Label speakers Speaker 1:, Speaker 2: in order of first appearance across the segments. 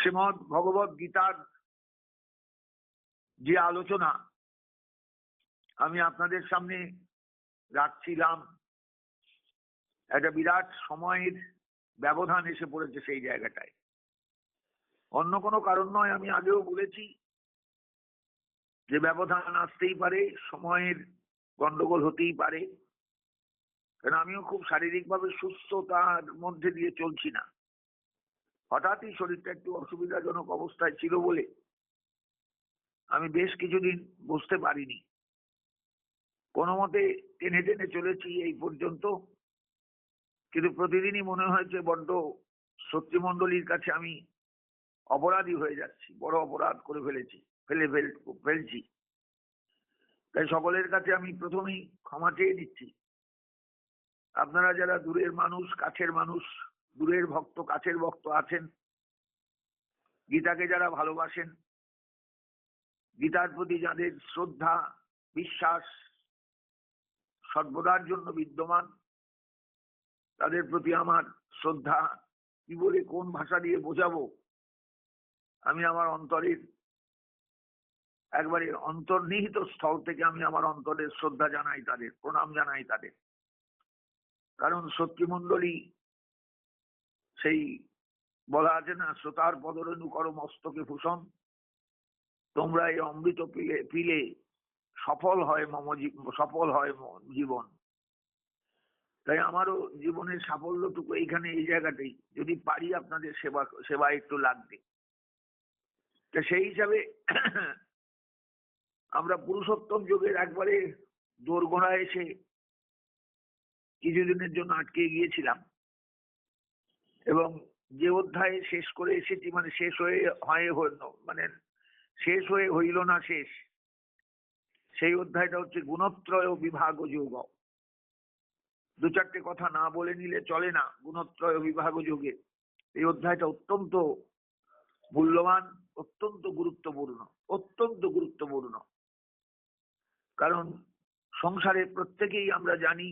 Speaker 1: শ্রীমদ ভগবত গীতার যে আলোচনা, আমি আপনাদের সামনে রাখছিলাম। একটা বিরাট সময়ের ব্যবধান এসে পড়েছে সেই জায়গাটায়। অন্য কোনো কারণ নয়, আমি আগেও বলেছি যে ব্যবধান আসতেই পারে, সময়ের গন্ডগোল হতেই পারে। কারণ আমিও খুব শারীরিকভাবে সুস্থতার মধ্যে দিয়ে চলছি না। হঠাৎই শরীরটা একটু অসুবিধাজনক অবস্থায় ছিল বলে আমি বেশ কিছুদিন বুঝতে পারিনি। কোনো মতে টেনে টেনে চলেছি এই পর্যন্ত, কিন্তু প্রতিদিনই মনে হয়েছে বড্ড শত্রুমণ্ডলীর কাছে আমি অপরাধী হয়ে যাচ্ছি, বড় অপরাধ করে ফেলেছি, ফেলে ফেল, ফেলছি। তাই সকলের কাছে আমি প্রথমেই ক্ষমা চেয়ে নিচ্ছি। আপনারা যারা দূরের মানুষ, কাছের মানুষ দূরের ভক্ত, কাছের ভক্ত আছেন। গীতাকে যারা ভালোবাসেন, গীতার প্রতি যাদের শ্রদ্ধা, বিশ্বাস, সর্বদার জন্য বিদ্যমান, তাদের প্রতি আমার শ্রদ্ধা, কি বলে, কোন ভাষা দিয়ে বোঝাবো? আমি আমার অন্তরের, একবারে অন্তর্নিহিত স্থল থেকে আমি আমার অন্তরের শ্রদ্ধা জানাই তাদের, প্রণাম জানাই তাদের। কারণ সত্যি সত্যিমণ্ডলী সেই বলা আছে না, শ্রোতার পদরেণু করো মস্তকে ভূষণ। তোমরা এই অমৃত পিলে পিলে সফল হয় মম সফল হয় জীবন। তাই আমারও জীবনের সাফল্যটুকু এইখানে এই জায়গাতেই। যদি পারি আপনাদের সেবা সেবা একটু লাগবে। তা সেই হিসাবে আমরা পুরুষোত্তম যুগের একবারে দোরগোড়া এসে কিছুদিনের জন্য আটকে গিয়েছিলাম। এবং যে অধ্যায়ে শেষ করে এসেছি মানে শেষ হয়ে, হয় মানে শেষ হয়ে হইল না শেষ, সেই অধ্যায়টা হচ্ছে গুণত্রয় বিভাগ যোগ। দু চারটে কথা না বলে নিলে চলে না গুণত্রয় বিভাগ যোগে। এই অধ্যায়টা অত্যন্ত মূল্যবান, অত্যন্ত গুরুত্বপূর্ণ অত্যন্ত গুরুত্বপূর্ণ। কারণ সংসারে প্রত্যেকেই আমরা জানি,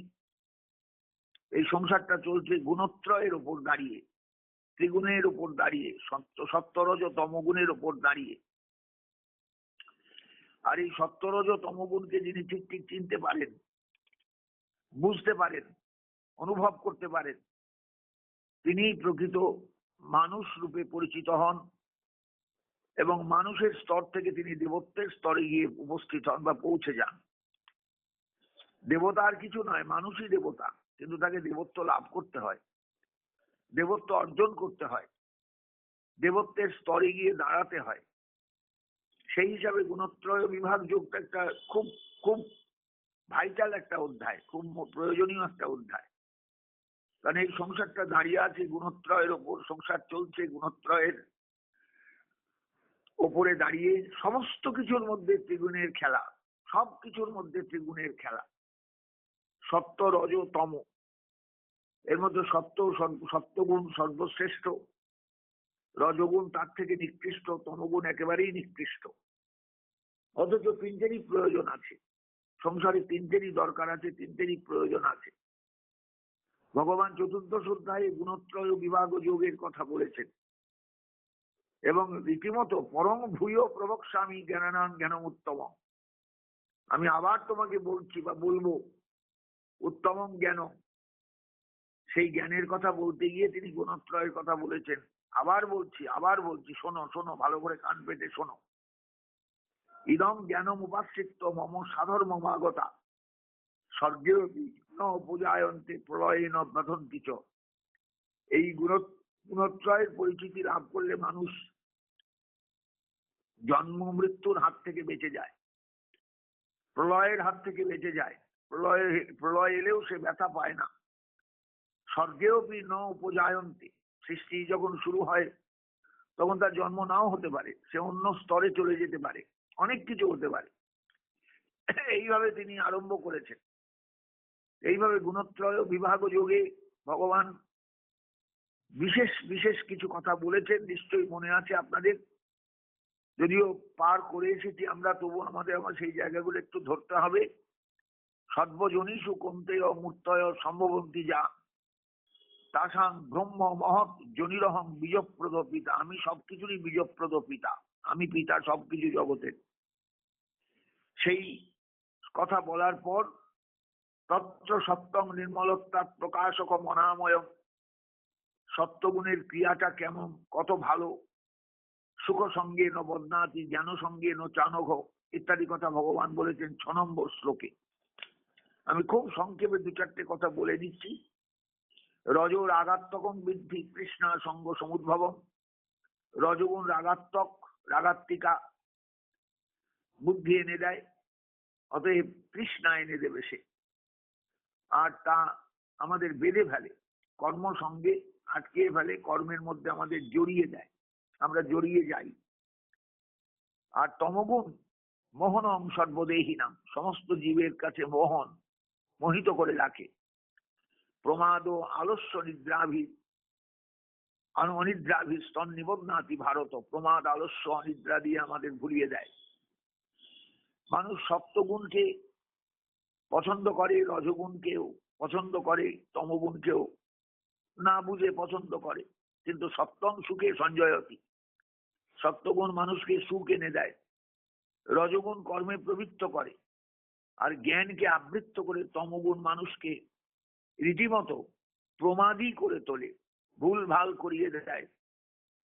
Speaker 1: এই সংসারটা চলছে গুণত্রয়ের উপর দাঁড়িয়ে। ত্রিগুণের উপর দাঁড়িয়ে সত্য সত্তরজ তমগুণের উপর দাঁড়িয়ে। আর এই সত্তরজ তমগুণকে যিনি ঠিক ঠিক চিনতে পারেন, বুঝতে পারেন, অনুভব করতে পারেন তিনি প্রকৃত মানুষ রূপে পরিচিত হন এবং মানুষের স্তর থেকে তিনি দেবত্বের স্তরে গিয়ে উপস্থিত হন বা পৌঁছে যান। দেবতা আর কিছু নয়, মানুষই দেবতা, কিন্তু তাকে দেবত্ব লাভ করতে হয়। দেবত্ব অর্জন করতে হয়। দেবত্বের স্তরে গিয়ে দাঁড়াতে হয়। সেই হিসাবে গুণত্রয় বিভাগ যোগটা একটা খুব খুব ভাইটাল একটা অধ্যায়, খুব প্রয়োজনীয় একটা অধ্যায়। কারণ এই সংসারটা দাঁড়িয়ে আছে গুণত্রয়ের ওপর, সংসার চলছে গুণত্রয়ের ওপরে দাঁড়িয়ে সমস্ত কিছুর মধ্যে ত্রিগুণের খেলা সব কিছুর মধ্যে ত্রিগুণের খেলা। সত্য রজ তম। এর মধ্যে সত্য সত্যগুণ সর্বশ্রেষ্ঠ, রজগুণ তার থেকে নিকৃষ্ট তমগুণ একেবারেই নিকৃষ্ট। অথচ তিনটেরই প্রয়োজন আছে। সংসারে তিনটেরই দরকার আছে, তিনটেরই প্রয়োজন আছে। ভগবান চতুর্দশ অধ্যায়ে গুণত্রয় বিভাগ যোগের কথা বলেছেন। এবং রীতিমতো পরম ভূয় প্রবক স্বামী জ্ঞানানান জ্ঞানম উত্তম আমি আবার তোমাকে বলছি বা বলব উত্তম জ্ঞান সেই জ্ঞানের কথা বলতে গিয়ে তিনি গুণত্রয়ের কথা বলেছেন। আবার বলছি আবার বলছি, শোনো শোনো, ভালো করে কান পেতে শোনো। ইদম জ্ঞানম উপাসিত মম সাধর্ম মাগতা স্বর্গেও পূজায়ন্তে প্রলয় নথন্তি চ। এই গুণত্রয়ের পরিচিতি লাভ করলে মানুষ জন্ম মৃত্যুর হাত থেকে বেঁচে যায়। প্রলয়ের হাত থেকে বেঁচে যায়। প্রলয় প্রলয় এলেও সে ব্যথা পায় না। স্বর্গেও বি ন উপজায়ন্তে। সৃষ্টি যখন শুরু হয়, তখন তার জন্ম নাও হতে পারে, সে অন্য স্তরে চলে যেতে পারে, অনেক কিছু হতে পারে। এইভাবে তিনি আরম্ভ করেছেন। এইভাবে গুণত্রয়, বিভাগ যোগে ভগবান বিশেষ বিশেষ কিছু কথা বলেছেন, নিশ্চয়ই মনে আছে আপনাদের। যদিও পার করে এসেছি আমরা তবু আমাদের আমার সেই জায়গাগুলো একটু ধরতে হবে। সর্বজনীষু কমতেয় মূর্তয় সম্ভবন্তী যা। তাসাং ব্রহ্ম মহৎ জনিরহং বীজপ্রদ পিতা আমি সবকিছুরই বীজপ্রদ পিতা আমি পিতা সবকিছু জগতের। সেই কথা বলার পর তত্র সত্যং নির্মলতা প্রকাশক মনাময় সত্যগুণের ক্রিয়াটা কেমন? কত ভালো? সুখ সঙ্গে ন বদনাতি জ্ঞান সঙ্গে ন চানঘ ইত্যাদি কথা ভগবান বলেছেন ছ নম্বর শ্লোকে। আমি খুব সংক্ষেপে দু চারটে কথা বলে দিচ্ছি। রজ রাগাত্মকম বৃদ্ধি কৃষ্ণা সঙ্গ সমুদ্ভবম। রজগুণ রাগাত্মক, রাগাত্মিকা বুদ্ধি এনে দেয়, অতএব তৃষ্ণা এনে দেবে সে। আর তা আমাদের বেঁধে ফেলে, কর্ম সঙ্গে আটকে ফেলে, কর্মের মধ্যে আমাদের জড়িয়ে দেয়, আমরা জড়িয়ে যাই। আর তমগুণ মোহনম সর্বদেহীনাম, সমস্ত জীবের কাছে মোহন মোহিত করে রাখে। প্রমাদ আলস্য নিদ্রাভি অনিদ্রাভি স্তন নিবন্নাতি ভারত, প্রমাদ আলস্য অনিদ্রা দিয়ে আমাদের ভুলিয়ে দেয়। মানুষ সপ্তগুণকে পছন্দ করে, রজগুণকেও পছন্দ করে, তমগুণকেও না বুঝে পছন্দ করে, কিন্তু সপ্তম সুখে সঞ্জয়তি। সপ্তগুণ মানুষকে সুখ এনে দেয়। রজগুণ কর্মে প্রবৃত্ত করে, আর জ্ঞানকে আবৃত্ত করে তমগুণ মানুষকে রীতিমতো প্রমাদী করে তোলে ভুল ভালো করিয়ে দেয়,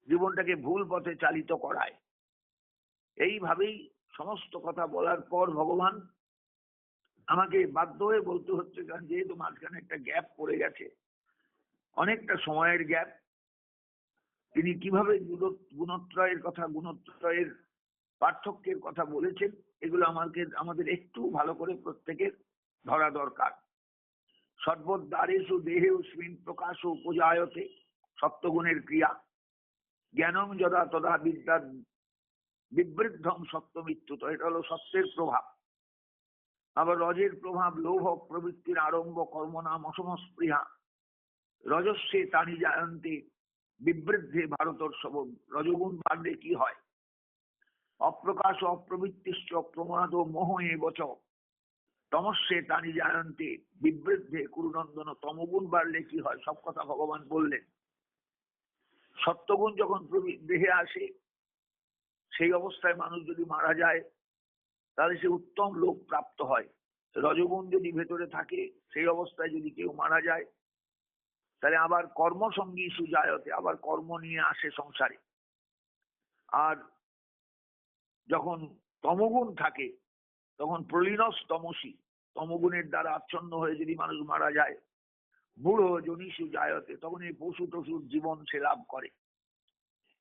Speaker 1: জীবনটাকে ভুল পথে চালিত করায়। এইভাবেই সমস্ত কথা বলার পর ভগবান আমাকে বাধ্য হয়ে বলতে হচ্ছে, কারণ যেহেতু মাঝখানে একটা গ্যাপ পড়ে গেছে, অনেকটা সময়ের গ্যাপ, তিনি কীভাবে গুণ- গুণত্রয়ের কথা, গুণত্রয়ের পার্থক্যের কথা বলেছেন, এগুলো আমাকে, আমাদের একটু ভালো করে প্রত্যেকের ধরা দরকার। সর্বদ্বারেশু দেহে স্মিন প্রকাশ উপজায়তে সপ্তগুণের ক্রিয়া। জ্ঞানম যদা তদা বিদ্যা বিবৃদ্ধম সত্য মৃত্যু তো এটা হলো সত্যের প্রভাব। আবার রজের প্রভাব, লোভ, প্রবৃত্তির আরম্ভ, কর্মনাম অসমস্পৃহা। রজস্বে তানি জায়ন্তে বিবৃদ্ধে ভারতর্ষব রজগুণ বাড়লে কি হয়? অপ্রকাশ, অপ্রবৃত্তিশ্চ, প্রমাদ মোহ এবচ তমস্যে তানি জায়ন্তে বিবৃদ্ধে কুরুনন্দন তমগুণ বাড়লে কি হয়? সব কথা ভগবান বললেন। সত্যগুণ যখন দেহে আসে, সেই অবস্থায় মানুষ যদি মারা যায়, তাহলে সে উত্তম লোক প্রাপ্ত হয়। রজগুণ যদি ভেতরে থাকে, সেই অবস্থায় যদি কেউ মারা যায়, তাহলে আবার কর্মসঙ্গী সুজায়তে, আবার কর্ম নিয়ে আসে সংসারে। আর যখন তমগুণ থাকে তখন প্রলীনস তমসী। তমগুণের দ্বারা আচ্ছন্ন হয়ে যদি মানুষ মারা যায়, বুড়ো জনিসু জায়তে, তখন এই পশু টসুর জীবন সে লাভ করে।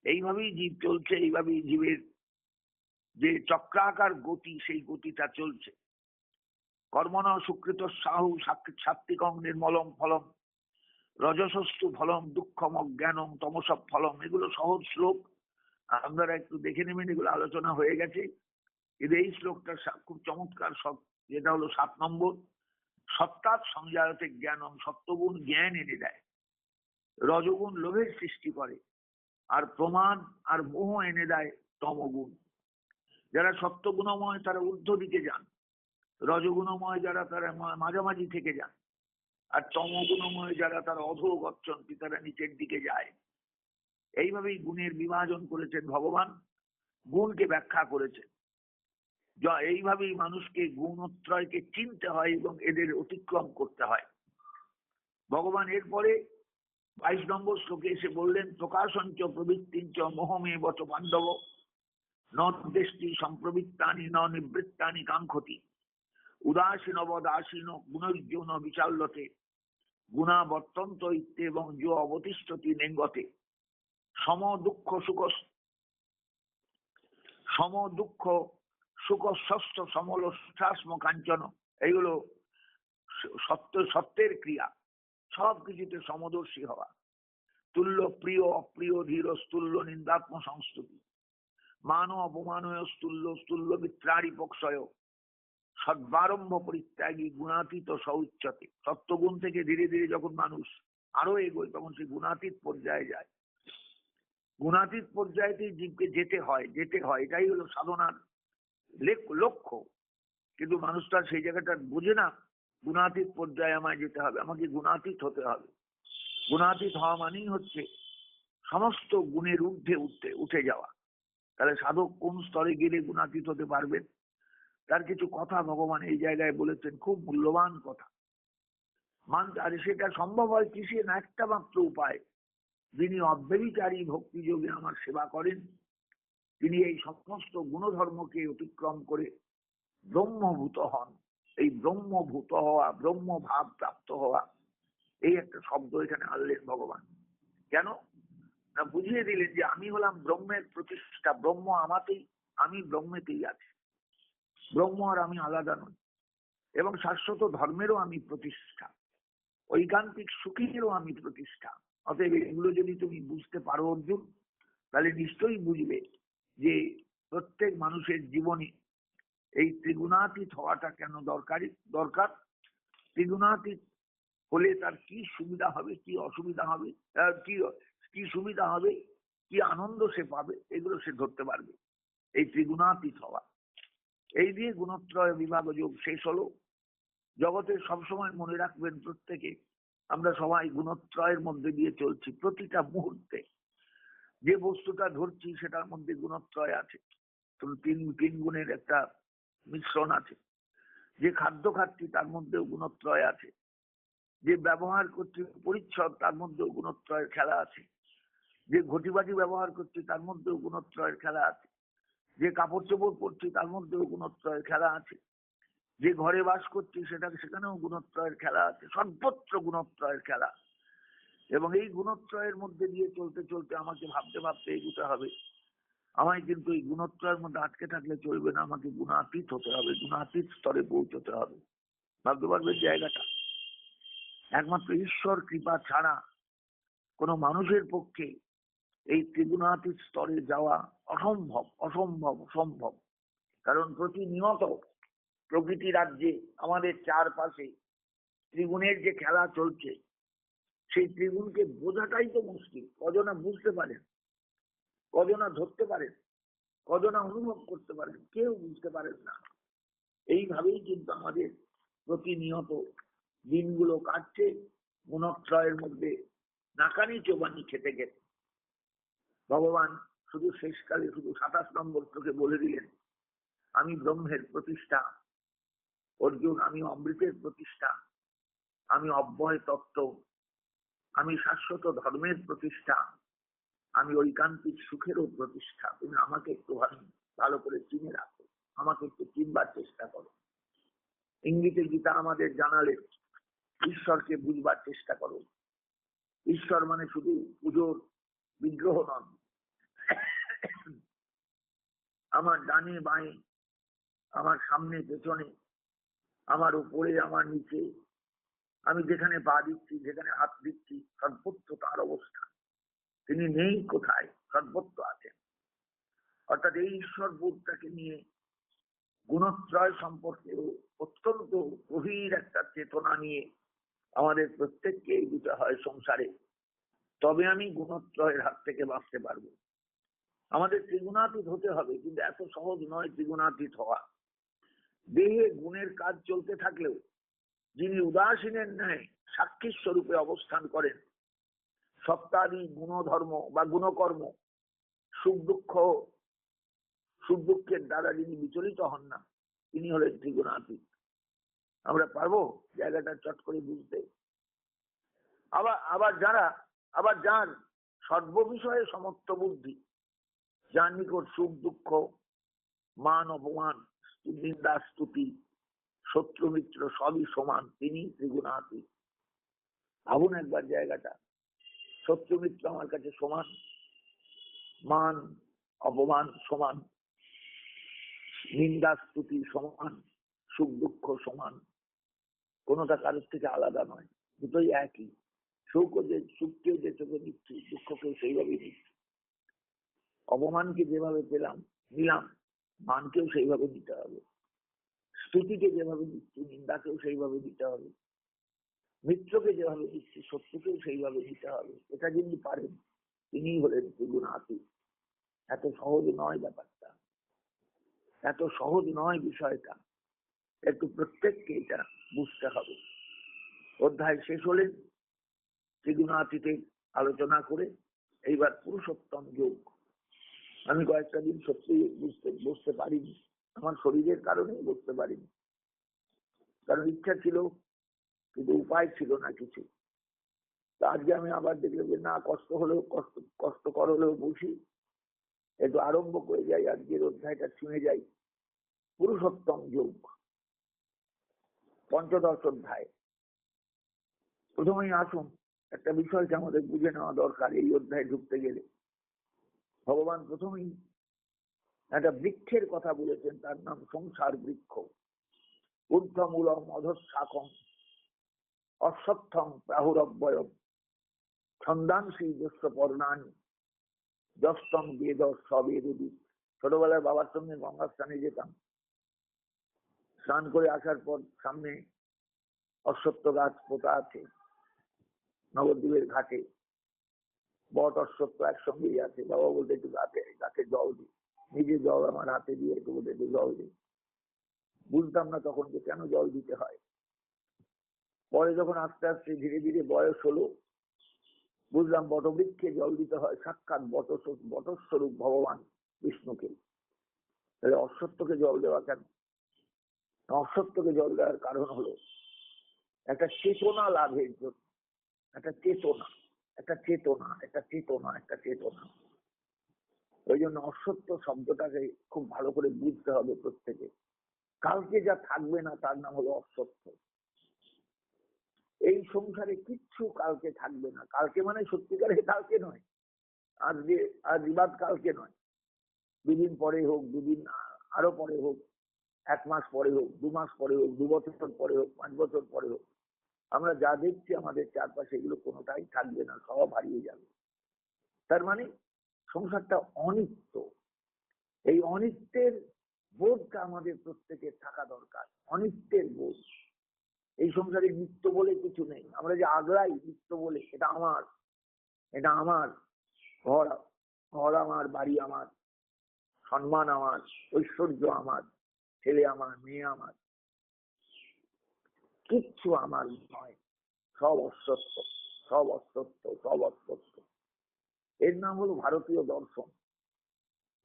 Speaker 1: এইভাবেই জীব চলছে, এইভাবেই জীবের যে চক্রাকার গতি, সেই গতিটা চলছে। কর্মণ সুকৃত সাহু সাত্বিকং নির্মলম ফলম, রজসস্তু ফলম, দুঃখম অজ্ঞানম, তমসব ফলম, এগুলো সহজ শ্লোক। আপনারা একটু দেখে নেবেন, এগুলো আলোচনা হয়ে গেছে। কিন্তু এই শ্লোকটা খুব চমৎকার সব, যেটা হলো সাত নম্বর। সত্তাৎ সংজায়তে জ্ঞানম, সত্যগুণ জ্ঞান এনে দেয়। রজগুণ লোভের সৃষ্টি করে, আর প্রমাণ আর মোহ এনে দেয় তমগুণ। যারা সত্যগুণময় তারা ঊর্ধ্ব দিকে যান, রজগুণময় যারা তারা মাঝামাঝি থেকে যান, আর তমগুণময় যারা তারা অধোগচ্ছন্তি তারা নিচের দিকে যায়। এইভাবেই গুণের বিভাজন করেছেন ভগবান। গুণকে ব্যাখ্যা করেছেন। এইভাবেই মানুষকে গুণত্রয়কে চিনতে হয় এবং এদের অতিক্রম করতে হয়। ভগবান এরপরে বাইশ নম্বর শ্লোকে এসে বললেন, প্রকাশঞ্চ প্রবৃত্তিঞ্চ মোহমে বচ পাণ্ডব। ন দেশটি সম্প্রবৃত্তানি, ন নিবৃত্তানি কাঙ্ক্ষতি। উদাসীন বদাসীন গুণযৌন বিচাল্যতে। গুণা বর্তন্ত ইত্যে এবং যো অবতিষ্ঠতি নেঙ্গতে। সম দুঃখ সুখ সম দুঃখ সুখ ষষ্ঠ সমল শাস্ম কাঞ্চন, এইগুলো সত্য, সত্যের ক্রিয়া। সব কিছুতে সমদর্শী হওয়া। তুল্য, প্রিয়, অপ্রিয়, ধীর স্তুল্য নিন্দাত্ম, সংস্তুতি। মান অপমানয় স্তুল্য স্তুল্য মিত্রারি পক্ষয়। সদ্বারম্ভ পরিত্যাগী, গুণাতীত সৌচ্চতে সত্যগুণ থেকে ধীরে ধীরে যখন মানুষ আরও এগোয়, তখন সে গুণাতীত পর্যায়ে যায়। গুণাতীত পর্যায়েতেই জীবকে যেতে হয় যেতে হয়। এটাই হলো সাধনার লক্ষ্য। কিন্তু মানুষটা সেই জায়গাটা বুঝে না, গুণাতীত পর্যায়ে আমায় যেতে হবে, আমাকে গুণাতীত হতে হবে। গুণাতীত হওয়া মানেই হচ্ছে সমস্ত গুণের ঊর্ধ্বে উঠতে, উঠে যাওয়া। তাহলে সাধক কোন স্তরে গেলে গুণাতীত হতে পারবেন? তার কিছু কথা ভগবান এই জায়গায় বলেছেন, খুব মূল্যবান কথা। মান আর সেটা সম্ভব হয় কিসে না একটা মাত্র উপায়। যিনি অব্যবিচারী ভক্তিযোগে আমার সেবা করেন তিনি এই সমস্ত গুণধর্মকে অতিক্রম করে ব্রহ্মভূত হন। এই ব্রহ্মভূত হওয়া ব্রহ্ম ভাব প্রাপ্ত হওয়া, এই একটা শব্দ এখানে আনলেন ভগবান। কেন? না, বুঝিয়ে দিলেন যে আমি হলাম ব্রহ্মের প্রতিষ্ঠা ব্রহ্ম আমাতেই, আমি ব্রহ্মেতেই আছি। ব্রহ্ম আর আমি আলাদা নই। এবং শাশ্বত ধর্মেরও আমি প্রতিষ্ঠা। ঐকান্তিক সুখীরও আমি প্রতিষ্ঠা। অতএব এগুলো যদি তুমি বুঝতে পারো অর্জুন, তাহলে নিশ্চয়ই বুঝবে যে প্রত্যেক মানুষের জীবনে এই ত্রিগুণাতীত হওয়াটা কেন দরকারি? দরকার? ত্রিগুণাতীত হলে তার কি সুবিধা হবে, কি অসুবিধা হবে কি কি সুবিধা হবে, কি আনন্দ সে পাবে, এগুলো সে ধরতে পারবে। এই ত্রিগুণাতীত হওয়া। এই দিয়ে গুণত্রয় বিভাগ যোগ শেষ হলো। জগতে সবসময় মনে রাখবেন প্রত্যেকে, আমরা সবাই গুণত্রয়ের মধ্যে দিয়ে চলছি প্রতিটা মুহূর্তে। যে বস্তুটা ধরছি সেটার মধ্যে গুণত্রয় আছে। তিন তিন গুণের একটা মিশ্রণ আছে। যে খাদ্য খাচ্ছি তার মধ্যেও গুণত্রয় আছে। যে ব্যবহার করছি পরিচ্ছদ তার মধ্যেও গুণত্রয়ের খেলা আছে। যে ঘটিবাজি ব্যবহার করছি তার মধ্যেও গুণত্রয়ের খেলা আছে। যে কাপড় চোপড় পরছি তার মধ্যেও গুণত্রয়ের খেলা আছে। যে ঘরে বাস করছি সেটা, সেখানেও গুণত্রয়ের খেলা আছে। সর্বত্র গুণত্রয়ের খেলা। এবং এই গুণত্রয়ের মধ্যে দিয়ে চলতে চলতে আমাকে ভাবতে ভাবতে এগুতে হবে। আমায় কিন্তু এই গুণত্রয়ের মধ্যে আটকে থাকলে চলবে না। আমাকে গুণাতীত হতে হবে, গুণাতীত স্তরে পৌঁছতে হবে। ভাবতে পারবে জায়গাটা? একমাত্র ঈশ্বর কৃপা ছাড়া কোনো মানুষের পক্ষে এই ত্রিগুণাতীত স্তরে যাওয়া অসম্ভব অসম্ভব অসম্ভব। কারণ প্রতিনিয়ত প্রকৃতি রাজ্যে আমাদের চারপাশে ত্রিগুণের যে খেলা চলছে সেই ত্রিগুণকে বোঝাটাই তো মুশকিল। কজনা বুঝতে পারেন, কজনা ধরতে পারেন, কজনা অনুভব করতে পারেন, কেউ বুঝতে পারেন না। এইভাবেই কিন্তু আমাদের প্রতিনিয়ত দিনগুলো কাটছে গুণত্রয়ের মধ্যে নাকানি চোবানি খেতে খেতে ভগবান শুধু শেষকালে, শুধু সাতাশ নম্বর তোকে বলে দিলেন, আমি ব্রহ্মের প্রতিষ্ঠা, অর্জুন আমি অমৃতের প্রতিষ্ঠা, আমি অব্যয় তত্ত্ব আমি শাশ্বত ধর্মের প্রতিষ্ঠা। আমি ঐকান্তিক সুখেরও প্রতিষ্ঠা। তুমি আমাকে একটু ভালো করে চিনে রাখো। আমাকে একটু চিনবার চেষ্টা করো। ইঙ্গিতে গীতা আমাদের জানালে, ঈশ্বরকে বুঝবার চেষ্টা করো। ঈশ্বর মানে শুধু পুজোর বিগ্রহ নন। আমার ডানে, বাঁয়ে, আমার সামনে, পেছনে, আমার উপরে, আমার নিচে আমি যেখানে পা দিচ্ছি, যেখানে হাত দিচ্ছি, সর্বত্র তার অবস্থা তিনি নেই কোথায়, সর্বত্র আছেন। অর্থাৎ এই ঈশ্বর বোধটাকে নিয়ে গুণত্রয় সম্পর্কে অত্যন্ত গভীর একটা চেতনা নিয়ে আমাদের প্রত্যেককে এগোতে হয় সংসারে। তবে আমি গুণত্রয়ের হাত থেকে বাঁচতে পারব। আমাদের ত্রিগুণাতীত হতে হবে, কিন্তু এত সহজ নয় ত্রিগুণাতীত হওয়া। দেহে গুণের কাজ চলতে থাকলেও যিনি উদাসীনের ন্যায় সাক্ষী স্বরূপে অবস্থান করেন সপ্তাদি গুণধর্ম বা গুণকর্ম, সুখ দুঃখ, সুখ দুঃখের দ্বারা যিনি বিচলিত হন না, তিনি হলেন ত্রিগুণাতীত। আমরা পারব জায়গাটা চট করে বুঝতে? আবার আবার যারা, আবার যার সর্ব বিষয়ে সমস্ত বুদ্ধি, যার নিকট সুখ দুঃখ, মান অপমান নিন্দা, স্তুতি শত্রু মিত্র সবই সমান তিনি ত্রিগুণাতীত। ভাবুন একবার জায়গাটা। শত্রু মিত্র আমার কাছে সমান, মান, অপমান সমান, নিন্দা স্তুতি সমান, সুখ দুঃখ সমান, কোনোটা কারোর থেকে আলাদা নয়, দুটোই একই। সুখ যে সুখকেও যে চোখে নিচ্ছি দুঃখকেও সেইভাবেই নিচ্ছি। অপমানকে যেভাবে পেলাম, নিলাম, মানকেও সেইভাবে নিতে হবে। স্তুতিকে যেভাবে দিচ্ছি, নিন্দাকেও সেইভাবে দিতে হবে। মিত্রকে যেভাবে দিচ্ছি, শত্রুকেও সেইভাবে দিতে হবে। এটা যিনি পারেন তিনি হলেন ত্রিগুণাতি এত সহজ নয় ব্যাপারটা। এত সহজ নয় বিষয়টা। একটু প্রত্যেককে এটা বুঝতে হবে। অধ্যায় শেষ হলেন ত্রিগুণাতীতে আলোচনা করে এইবার পুরুষোত্তম যোগ। আমি কয়েকটা দিন সত্যি বুঝতে বসতে পারিনি। আমার শরীরের কারণে বসতে পারিনি। কারণ ইচ্ছা ছিল, কিন্তু উপায় ছিল না কিছু। আজকে আমি আবার দেখলাম যে, না, কষ্ট হলেও, কষ্ট, কষ্টকর হলেও বুঝি একটু আরম্ভ করে যাই, আজকের অধ্যায়টা ছুঁয়ে যাই। পুরুষোত্তম যোগ, পঞ্চদশ অধ্যায়। প্রথমেই আসুন, একটা বিষয়কে আমাদের বুঝে নেওয়া দরকার এই অধ্যায় ঢুকতে গেলে। ভগবান প্রথমেই একটা বৃক্ষের কথা বলেছেন, তার নাম সংসার বৃক্ষ। ঊর্ধ্বমূলম অধঃশাখম অশ্বত্থম প্রাহুরব্বয়ম, ছন্দাংশী যস্য পর্ণানি যস্তম বেদ সবেদি ছোটবেলায় বাবার সঙ্গে গঙ্গা স্থানে যেতাম। স্নান করে আসার পর সামনে অশ্বত্থ গাছ পোতা আছে, নবদ্বীপের ঘাটে। বট অশ্বত্থ একসঙ্গেই আছে। বাবা বলতে একটু গাছে গাছে জল দি নিজে জল আমার হাতে দিয়ে বলতে একটু জল দি বুঝতাম না তখন যে কেন জল দিতে হয়। পরে যখন আস্তে আস্তে ধীরে ধীরে বয়স হলো, বুঝলাম বটবৃক্ষে জল দিতে হয়, সাক্ষাৎ বট বটস্বরূপ ভগবান বিষ্ণুকে। তাহলে অশ্বত্থকে জল দেওয়া কেন? অশ্বত্থকে জল দেওয়ার কারণ হলো, একটা চেতনা লাভের জন্য, একটা চেতনা একটা চেতনা একটা চেতনা একটা চেতনা। ওই জন্য অসত্য শব্দটাকে খুব ভালো করে বুঝতে হবে প্রত্যেকে। কালকে যা থাকবে না, তার নাম হলো অসত্য। এই সংসারে কিচ্ছু কালকে থাকবে না। কালকে মানে সত্যিকারে কালকে নয়। আজকে আজ রিবাদ কালকে নয়। দুদিন পরে হোক, দুদিন আরও পরে হোক, এক মাস পরে হোক, দু মাস পরে হোক, দু বছর পরে হোক, পাঁচ বছর পরে হোক, আমরা যা দেখছি আমাদের চারপাশে এগুলো কোনোটাই থাকবে না, সব হারিয়ে যাবে। তার মানে সংসারটা অনিত্য। এই অনিত্যের বোধটা আমাদের প্রত্যেকের থাকা দরকার, অনিত্যের বোধ। এই সংসারে নিত্য বলে কিছু নেই। আমরা যে আগ্রাই নিত্য বলে, এটা আমার এটা আমার, ঘর ঘর আমার, বাড়ি আমার, সম্মান আমার, ঐশ্বর্য আমার, ছেলে আমার, মেয়ে আমার। কিচ্ছু আমার নয়। সব অসত্য সব অসত্য সব অসত্য। এর নাম হলো ভারতীয় দর্শন।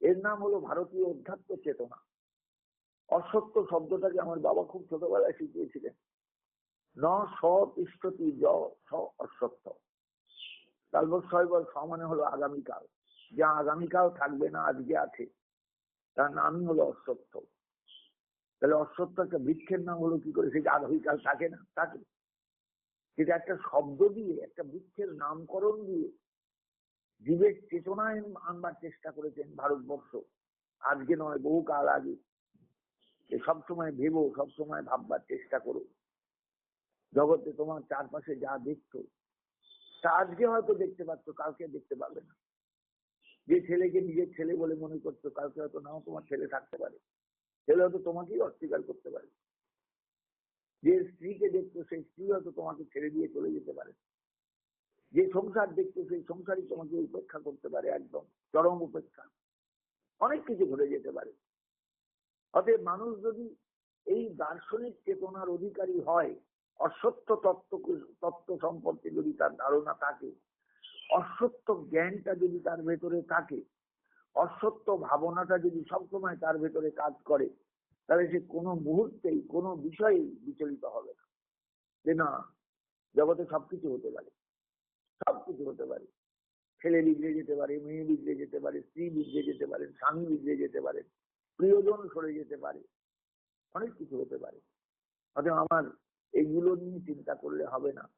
Speaker 1: এর নাম হলো ভারতীয় অধ্যাত্ম চেতনা। অসত্য শব্দটাকে আমার বাবা খুব ছোটবেলায় শিখিয়েছিলেন। ন সতিষ্ঠতি জ স অসত্য। তারপর ছয়বার স মানে হলো আগামীকাল। যা আগামীকাল থাকবে না, আজকে আছে। তার নামই হলো অসত্য। তাহলে অশ্বত্থ একটা বৃক্ষের নাম হলো কি করে? সেটা আগামীকাল থাকে না, থাকে। সেটা একটা শব্দ দিয়ে, একটা বৃক্ষের নামকরণ দিয়ে জীবের চেতনায় আনবার চেষ্টা করেছেন ভারতবর্ষ। আজকে নয়, বহু কাল আগে। সবসময় ভেবো, সবসময় ভাববার চেষ্টা করো। জগতে তোমার চারপাশে যা দেখছ, তা আজকে হয়তো দেখতে পাচ্ছ, কালকে দেখতে পাবে না। যে ছেলেকে নিজের ছেলে বলে মনে করছ, কালকে হয়তো নাও তোমার ছেলে থাকতে পারে। ছেলে হয়তো তোমাকেই অস্বীকার করতে পারে। যে স্ত্রীকে দেখছ, সেই স্ত্রী হয়তো তোমাকে ছেড়ে দিয়ে চলে যেতে পারে। যে সংসার দেখছ সেই সংসারই তোমাকে উপেক্ষা করতে পারে একদম, চরম উপেক্ষা। অনেক কিছু ঘটে যেতে পারে। অতএব মানুষ যদি এই দার্শনিক চেতনার অধিকারী হয়, অসত্য তত্ত্ব তত্ত্ব সম্পর্কে যদি তার ধারণা থাকে, অসত্য জ্ঞানটা যদি তার ভেতরে থাকে, অসত্য ভাবনাটা যদি সবসময় তার ভেতরে কাজ করে, তাহলে সে কোনো মুহূর্তেই, কোনো বিষয়েই বিচলিত হবে না। যে না, জগতে সবকিছু হতে পারে। সবকিছু হতে পারে। ছেলে বিগড়ে যেতে পারে, মেয়ে বিগড়ে যেতে পারে, স্ত্রী বিগড়ে যেতে পারে, স্বামী বিগড়ে যেতে পারে, প্রিয়জন সরে যেতে পারে, অনেক কিছু হতে পারে। অতএব আমার এইগুলো নিয়ে চিন্তা করলে হবে না।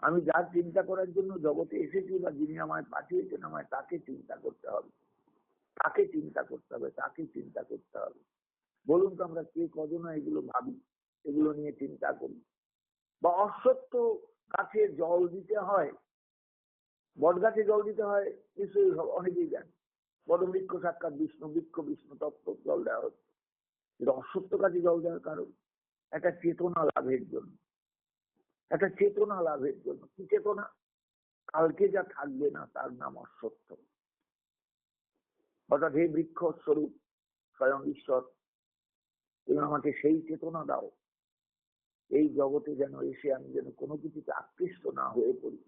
Speaker 1: আমি যার চিন্তা করার জন্য জগতে এসেছি বা যিনি আমায় পাঠিয়েছেন, আমায় তাকে চিন্তা করতে হবে। তাকে চিন্তা করতে হবে, তাকে চিন্তা করতে হবে। বলুন তো আমরা কে কজনা এগুলো ভাবি, এগুলো নিয়ে চিন্তা করি। বা অসত্য গাছে জল দিতে হয় বট গাছে জল দিতে হয়, নিশ্চয়ই অনেকেই জানে। বটবৃক্ষ সাক্ষাৎ বিষ্ণু, বৃক্ষ বিষ্ণু তত্ত্ব জল দেওয়া হচ্ছে। এটা অসত্য গাছে জল দেওয়ার কারণ, একটা চেতনা লাভের জন্য। একটা চেতনা লাভের জন্য। কি চেতনা? কালকে যা থাকবে না, তার নাম অসত্য। অর্থাৎ হে বৃক্ষ স্বরূপ, স্বয়ং ঈশ্বর, তুমি আমাকে সেই চেতনা দাও। এই জগতে যেন এসে আমি যেন কোনো কিছুতে আকৃষ্ট না হয়ে পড়ি।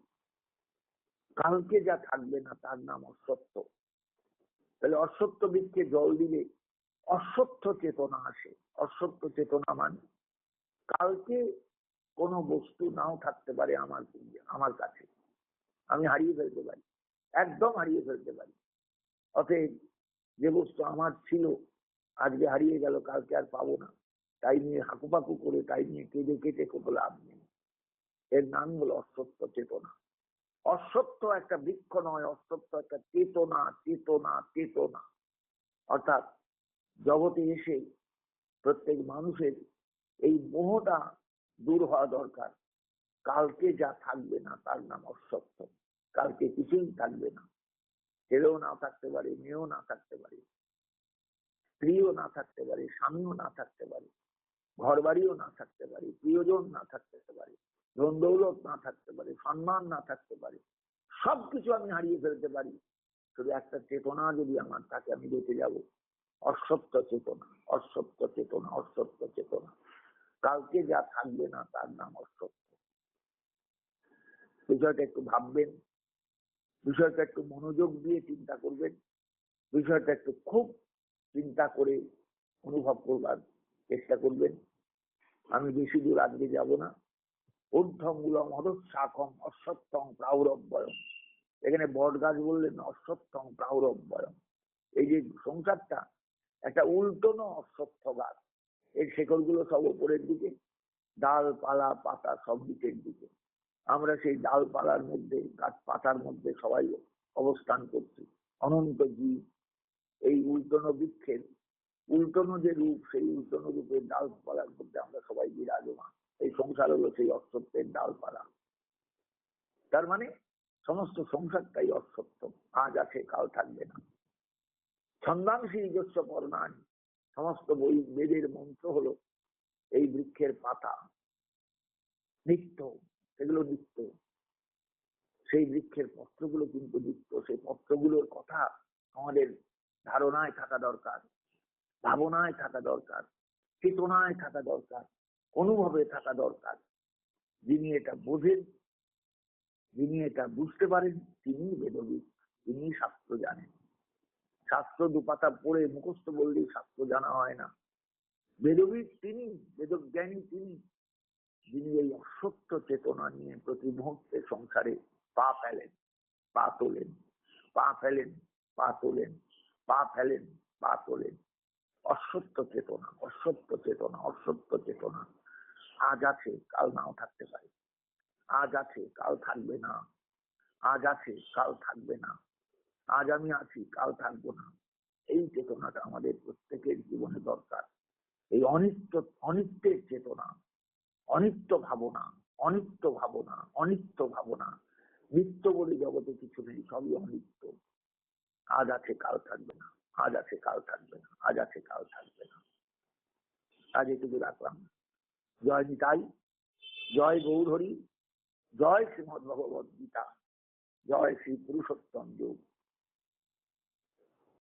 Speaker 1: কালকে যা থাকবে না, তার নাম অসত্য। তাহলে অসত্য বৃক্ষে জল দিলে অসত্য চেতনা আসে। অসত্য চেতনা মানে কালকে কোনো বস্তু নাও থাকতে পারে আমার আমার কাছে। আমি হারিয়ে ফেলতে পারি, একদম হারিয়ে ফেলতে পারি। অতএব যে বস্তু আমার ছিল, আজকে হারিয়ে গেল, কালকে আর পাবো না। তাই নিয়ে হাকুপাকু করে, তাই নিয়ে কেঁদে কেটে কোনো লাভ নেই। এর নাম হলো অসত্য চেতনা। অসত্য একটা বৃক্ষ নয়, অসত্য একটা চেতনা চেতনা চেতনা। অর্থাৎ জগতে এসে প্রত্যেক মানুষের এই মোহটা দূর হওয়া দরকার। কালকে যা থাকবে না, তার নাম অসত্য। কালকে কিছুই থাকবে না। ছেলেও না থাকতে পারে, মেয়েও না থাকতে পারে, স্ত্রীও না থাকতে পারে, স্বামীও না থাকতে পারে ঘর বাড়িও না থাকতে পারে, প্রিয়জন না থাকতে পারে। ধন দৌলত না থাকতে পারে, সম্মান না থাকতে পারে, সবকিছু আমি হারিয়ে ফেলতে পারি। শুধু একটা চেতনা যদি আমার থাকে, আমি বেঁচে যাব। অসত্য চেতনা অসত্য চেতনা অসত্য চেতনা। কালকে যা থাকবে না, তার নাম অসত্য। বিষয়টা একটু ভাববেন, বিষয়টা একটু মনোযোগ দিয়ে চিন্তা করবেন, বিষয়টা একটু খুব চিন্তা করে অনুভব করবার চেষ্টা করবেন। আমি বেশি দূর আজকে যাব না। ঊর্ধ্বমূলম অধঃশাখম অশ্বত্থং প্রাউরব্বয়ম এখানে বট গাছ বললেন অশ্বত্থং প্রাউরব্বয়ম এই যে সংসারটা, একটা উল্টোনো অশ্বত্থ গাছ, এর শেকড়গুলো সব উপরের দিকে ডাল পালা পাতা সব দিকের দিকে। আমরা সেই ডালপালার মধ্যে, গাছ পাতার মধ্যে সবাই অবস্থান করছি। অনন্ত জীব, এই উল্টনো বৃক্ষের, উল্টনো যে রূপ, সেই উল্টনো রূপের ডালপালার মধ্যে আমরা সবাই বিরাজমান। এই সংসার হলো সেই অসত্যের ডালপালা। তার মানে সমস্ত সংসারটাই অসত্য। আজ আছে, কাল থাকবে না। ছন্দাংশী নিজস্ব পর্ণানি সমস্ত বই বেদের মন্ত্র হলো এই বৃক্ষের পাতা। নিত্য, সেগুলো নিত্য। সেই বৃক্ষের পত্রগুলো কিন্তু নিত্য। সেই পত্রগুলোর কথা আমাদের ধারণায় থাকা দরকার, ভাবনায় থাকা দরকার, চেতনায় থাকা দরকার। অনুভবে থাকা দরকার। যিনি এটা বোঝেন, যিনি এটা বুঝতে পারেন, তিনি বেদবিদ তিনি শাস্ত্র জানেন। শাস্ত্র দুপাতা পড়ে মুখস্থ বললেই শাস্ত্র জানা হয় না। বেদবিদ তিনি, বেদজ্ঞানী তিনি, যিনি এই অসত্য চেতনা নিয়ে প্রতি মুহূর্তে সংসারে পা ফেলেন, পা তোলেন, পা ফেলেন, পা তোলেন, পা ফেলেন, পা তোলেন। অসত্য চেতনা অসত্য চেতনা অসত্য চেতনা। আজ আছে, কাল নাও থাকতে পারে। আজ আছে, কাল থাকবে না। আজ আছে, কাল থাকবে না। আজ আমি আছি, কাল থাকব না। এই চেতনাটা আমাদের প্রত্যেকের জীবনে দরকার। এই অনিত্য, অনিত্যের চেতনা, অনিত্য ভাবনা অনিত্য ভাবনা অনিত্য ভাবনা। নিত্য বলে জগতে কিছু নেই, সবই অনিত্য। আজ আছে, কাল থাকবে না। আজ আছে, কাল থাকবে না। আজ আছে, কাল থাকবে না। আজ এটুকু রাখলাম। জয় নিতাই জয় গৌরহরি জয় শ্রীমদ ভগবত গীতা জয় শ্রী পুরুষোত্তম যোগ।